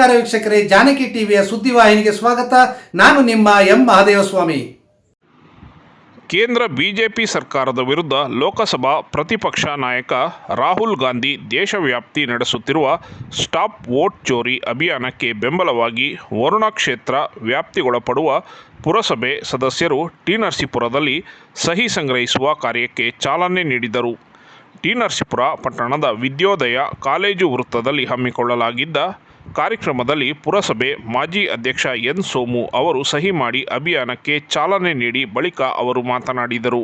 ನಮಸ್ಕಾರ ವೀಕ್ಷಕರೇ, ಜಾನಕಿ ಟಿವಿಯ ಸುದ್ದಿವಾಹಿನಿಗೆ ಸ್ವಾಗತ. ನಾನು ನಿಮ್ಮ ಎಂ ಮಹಾದೇವಸ್ವಾಮಿ. ಕೇಂದ್ರ ಬಿಜೆಪಿ ಸರ್ಕಾರದ ವಿರುದ್ಧ ಲೋಕಸಭಾ ಪ್ರತಿಪಕ್ಷ ನಾಯಕ ರಾಹುಲ್ ಗಾಂಧಿ ದೇಶವ್ಯಾಪ್ತಿ ನಡೆಸುತ್ತಿರುವ ಸ್ಟಾಪ್ ವೋಟ್ ಚೋರಿ ಅಭಿಯಾನಕ್ಕೆ ಬೆಂಬಲವಾಗಿ ವರುಣ ಕ್ಷೇತ್ರ ವ್ಯಾಪ್ತಿಗೊಳಪಡುವ ಪುರಸಭೆ ಸದಸ್ಯರು ಟಿ ನರಸೀಪುರದಲ್ಲಿ ಸಹಿ ಸಂಗ್ರಹಿಸುವ ಕಾರ್ಯಕ್ಕೆ ಚಾಲನೆ ನೀಡಿದರು. ಟಿ ನರಸೀಪುರ ಪಟ್ಟಣದ ವಿದ್ಯೋದಯ ಕಾಲೇಜು ವೃತ್ತದಲ್ಲಿ ಹಮ್ಮಿಕೊಳ್ಳಲಾಗಿದ್ದ ಕಾರ್ಯಕ್ರಮದಲ್ಲಿ ಪುರಸಭೆ ಮಾಜಿ ಅಧ್ಯಕ್ಷ ಎನ್ ಸೋಮು ಅವರು ಸಹಿ ಮಾಡಿ ಅಭಿಯಾನಕ್ಕೆ ಚಾಲನೆ ನೀಡಿ ಬಳಿಕ ಅವರು ಮಾತನಾಡಿದರು.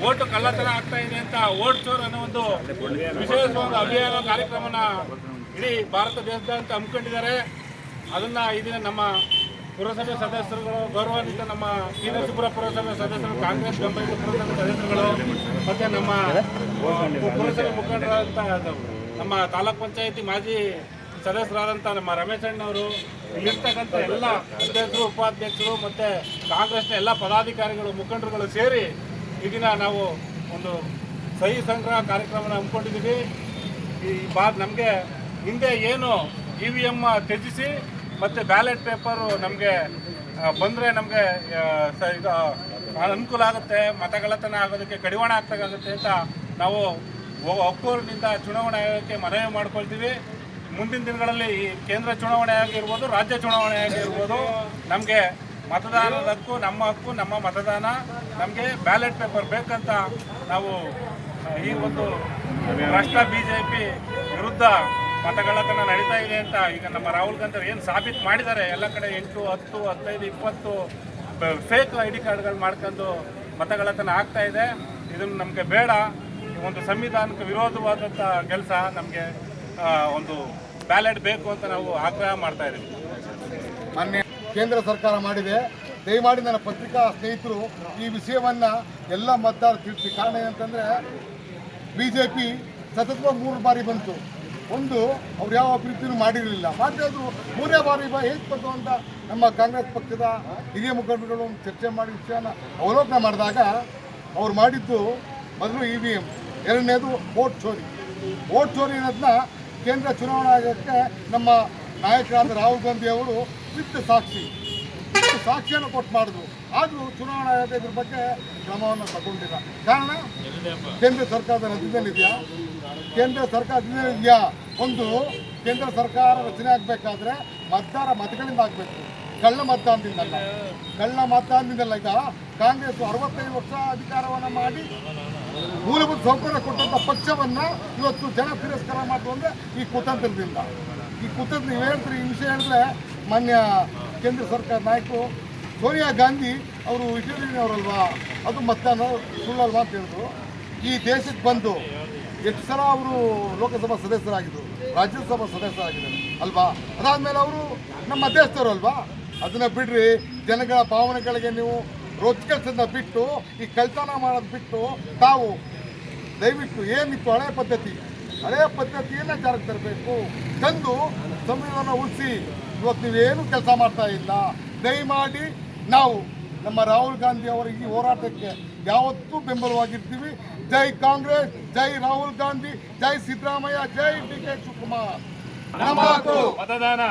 ಓಟು ಕಳ್ಳತನ ಆಗ್ತಾ ಇದೆ ಅಂತ ಓಟ್ ಚೋರ್ ಅನ್ನೋ ಒಂದು ವಿಶೇಷ ಒಂದು ಅಭಿಯಾನ ಕಾರ್ಯಕ್ರಮನ ಇಡೀ ಭಾರತ ದೇಶದಾದ್ಯಂತ ಹಮ್ಮಿಕೊಂಡಿದ್ದಾರೆ. ಅದನ್ನ ಇದನ್ನ ದಿನ ನಮ್ಮ ಪುರಸಭೆ ಸದಸ್ಯರುಗಳು, ಗೌರವಾನ್ವಿತ ನಮ್ಮ ಟಿ ನರಸೀಪುರ ಪುರಸಭೆ ಸದಸ್ಯರು, ಕಾಂಗ್ರೆಸ್ ಬೆಂಬಲಿತ ಪುರಸಭೆ ಸದಸ್ಯರುಗಳು, ಮತ್ತೆ ನಮ್ಮ ಪುರಸಭೆ ಮುಖಂಡರಾದಂಥ ನಮ್ಮ ತಾಲೂಕ್ ಪಂಚಾಯತಿ ಮಾಜಿ ಸದಸ್ಯರಾದಂಥ ನಮ್ಮ ರಮೇಶ್ ಅಣ್ಣವರು, ಇಲ್ಲಿರ್ತಕ್ಕಂಥ ಎಲ್ಲ ಅಧ್ಯಕ್ಷರು, ಉಪಾಧ್ಯಕ್ಷರು, ಮತ್ತೆ ಕಾಂಗ್ರೆಸ್ನ ಎಲ್ಲ ಪದಾಧಿಕಾರಿಗಳು, ಮುಖಂಡರುಗಳು ಸೇರಿ ಈ ದಿನ ನಾವು ಒಂದು ಸಹಿ ಸಂಗ್ರಹ ಕಾರ್ಯಕ್ರಮನ ಹಮ್ಮಿಕೊಂಡಿದ್ದೀವಿ. ಈ ಬಾ ನಮಗೆ ಹಿಂದೆ ಏನು ಇ ವಿ ಎಂ ತ್ಯಜಿಸಿ ಮತ್ತು ಬ್ಯಾಲೆಟ್ ಪೇಪರು ನಮಗೆ ಬಂದರೆ ನಮಗೆ ಇದು ಅನುಕೂಲ ಆಗುತ್ತೆ ಮತಗಳತನ ಆಗೋದಕ್ಕೆ ಕಡಿವಾಣ ಆಗ್ತಕ್ಕಾಗುತ್ತೆ ಅಂತ ನಾವು ಒಕ್ಕೂರಿನಿಂದ ಚುನಾವಣಾ ಆಯೋಗಕ್ಕೆ ಮನವಿ ಮಾಡ್ಕೊಳ್ತೀವಿ. ಮುಂದಿನ ದಿನಗಳಲ್ಲಿ ಈ ಕೇಂದ್ರ ಚುನಾವಣೆ ಆಗಿರ್ಬೋದು, ರಾಜ್ಯ ಚುನಾವಣೆ ಆಗಿರ್ಬೋದು, ನಮಗೆ ಮತದಾನದ ಹಕ್ಕು ನಮ್ಮ ಹಕ್ಕು, ನಮ್ಮ ಮತದಾನ, ನಮಗೆ ಬ್ಯಾಲೆಟ್ ಪೇಪರ್ ಬೇಕಂತ ನಾವು ಈ ಒಂದು ರಾಷ್ಟ್ರ, ಬಿ ವಿರುದ್ಧ ಮತಗಳ್ಳತನ ನಡೀತಾ ಇದೆ ಅಂತ ಈಗ ನಮ್ಮ ರಾಹುಲ್ ಗಾಂಧಿ ಏನು ಸಾಬೀತು ಮಾಡಿದ್ದಾರೆ? ಎಲ್ಲ ಕಡೆ ಎಂಟು, ಹತ್ತು, ಹದಿನೈದು, ಇಪ್ಪತ್ತು ಫೇಕ್ ಐ ಡಿ ಕಾರ್ಡ್ಗಳು ಮಾಡ್ಕೊಂಡು ಮತಗಳತನ ಆಗ್ತಾ ಇದೆ. ಇದನ್ನು ನಮಗೆ ಬೇಡ. ಒಂದು ಸಂವಿಧಾನಕ್ಕೆ ವಿರೋಧವಾದಂಥ ಕೆಲಸ ನಮಗೆ ಒಂದು ಬ್ಯಾಲೆಟ್ ಬೇಕು ಅಂತ ನಾವು ಆಗ್ರಹ ಮಾಡ್ತಾ ಇದ್ದೀವಿ ಮಾನ್ಯ ಕೇಂದ್ರ ಸರ್ಕಾರ ಮಾಡಿದೆ. ದಯಮಾಡಿ ನನ್ನ ಪತ್ರಿಕಾ ಸ್ನೇಹಿತರು, ಈ ವಿಷಯವನ್ನು ಎಲ್ಲ ಮತದಾರರು ತಿಳಿಸಿ. ಕಾರಣ ಏನಂತಂದರೆ ಬಿ ಜೆ ಪಿ ಸತತವಾಗಿ ಮೂರು ಬಾರಿ ಬಂತು. ಒಂದು ಅವ್ರು ಯಾವ ಅಭಿವೃದ್ಧಿನೂ ಮಾಡಿರಲಿಲ್ಲ. ಮಾಡಿದ್ರು ಮೂರನೇ ಬಾರಿ ಹೇಗೆ ಬಂತು ಅಂತ ನಮ್ಮ ಕಾಂಗ್ರೆಸ್ ಪಕ್ಷದ ಹಿರಿಯ ಮುಖಂಡರುಗಳು ಒಂದು ಚರ್ಚೆ ಮಾಡಿ ವಿಷಯನ ಅವಲೋಕನ ಮಾಡಿದಾಗ ಅವ್ರು ಮಾಡಿದ್ದು ಮೊದಲು ಇ ವಿ ಎಂ ಎರಡನೇದು ವೋಟ್ ಚೋರಿ. ವೋಟ್ ಚೋರಿ ಅನ್ನೋದನ್ನ ಕೇಂದ್ರ ಚುನಾವಣಾ ಆಯೋಗಕ್ಕೆ ನಮ್ಮ ನಾಯಕರಾದ ರಾಹುಲ್ ಗಾಂಧಿ ಅವರು ವಿತ್ ಸಾಕ್ಷಿ. ಸಾಕ್ಷಿಯನ್ನು ಕೊಟ್ಟು ಮಾಡಿದ್ರು. ಆದರೂ ಚುನಾವಣಾ ಆಯೋಗ ಇದ್ರ ಬಗ್ಗೆ ಕ್ರಮವನ್ನು ತಗೊಂಡಿಲ್ಲ. ಕಾರಣ ಕೇಂದ್ರ ಸರ್ಕಾರದ ರದ್ದಿದಲ್ಲಿದೆಯಾ ಕೇಂದ್ರ ಸರ್ಕಾರದಿಂದ ಇದೆಯಾ? ಒಂದು, ಕೇಂದ್ರ ಸರ್ಕಾರ ರಚನೆ ಆಗಬೇಕಾದ್ರೆ ಮತದಾರ ಮತಗಳಿಂದ ಆಗಬೇಕು. ಕಳ್ಳ ಮತದಾನದಿಂದ ಅಲ್ಲ ಕಳ್ಳ ಮತದಾನದಿಂದಲ್ಲ ಈಗ ಕಾಂಗ್ರೆಸ್ ಅರವತ್ತೈದು ವರ್ಷ ಅಧಿಕಾರವನ್ನು ಮಾಡಿ ಮೂಲಭೂತ ಸೌಕರ್ಯ ಕೊಟ್ಟಂತ ಪಕ್ಷವನ್ನ ಇವತ್ತು ಜನ ತಿರಸ್ಕಾರ ಮಾಡೋದು ಅಂದ್ರೆ ಈ ಕುತಂತ್ರದಿಂದ. ಈ ಕುತಂತ್ರ ನೀವು ಹೇಳ್ತೀರಿ, ಈ ವಿಷಯ ಹೇಳಿದ್ರೆ ಮಾನ್ಯ ಕೇಂದ್ರ ಸರ್ಕಾರ ನಾಯಕರು ಸೋನಿಯಾ ಗಾಂಧಿ ಅವರು ಇಟಲಿನವರಲ್ವಾ ಅದು ಮತದಾನ ಸುಳ್ಳಲ್ವಾ ಅಂತ ಹೇಳಿದ್ರು. ಈ ದೇಶಕ್ಕೆ ಬಂದು ಎಷ್ಟು ಸಲ ಅವರು ಲೋಕಸಭಾ ಸದಸ್ಯರಾಗಿದ್ದರು ರಾಜ್ಯಸಭಾ ಸದಸ್ಯರಾಗಿದ್ದಾರೆ, ಅಲ್ವಾ? ಅದಾದಮೇಲೆ ಅವರು ನಮ್ಮ ದೇಶದವರು ಅಲ್ವಾ? ಅದನ್ನ ಬಿಡ್ರಿ, ಜನಗಳ ಭಾವನೆಗಳಿಗೆ ನೀವು ರೊಚ್ಚ ಬಿಟ್ಟು, ಈ ಕಳ್ತನ ಮಾಡೋದು ಬಿಟ್ಟು ತಾವು ದಯವಿಟ್ಟು ಏನಿತ್ತು ಹಳೆ ಪದ್ಧತಿ ಹಳೆಯ ಪದ್ಧತಿಯನ್ನ ಜಾರಿಗೆ ತರಬೇಕು. ತಂದು ಸಂವಿಧಾನ ಉಳಿಸಿ, ಇವತ್ತು ನೀವೇನು ಕೆಲಸ ಮಾಡ್ತಾ ಇಲ್ಲ, ದಯಮಾಡಿ ನಾವು ನಮ್ಮ ರಾಹುಲ್ ಗಾಂಧಿ ಅವರಿಗೆ ಹೋರಾಟಕ್ಕೆ ಯಾವತ್ತೂ ಬೆಂಬಲವಾಗಿರ್ತೀವಿ. ಜೈ ಕಾಂಗ್ರೆಸ್ ಜೈ ರಾಹುಲ್ ಗಾಂಧಿ ಜೈ ಸಿದ್ದರಾಮಯ್ಯ ಜೈ ಡಿ ಕೆ ಶಿವಕುಮಾರ್. ಮತದಾನ.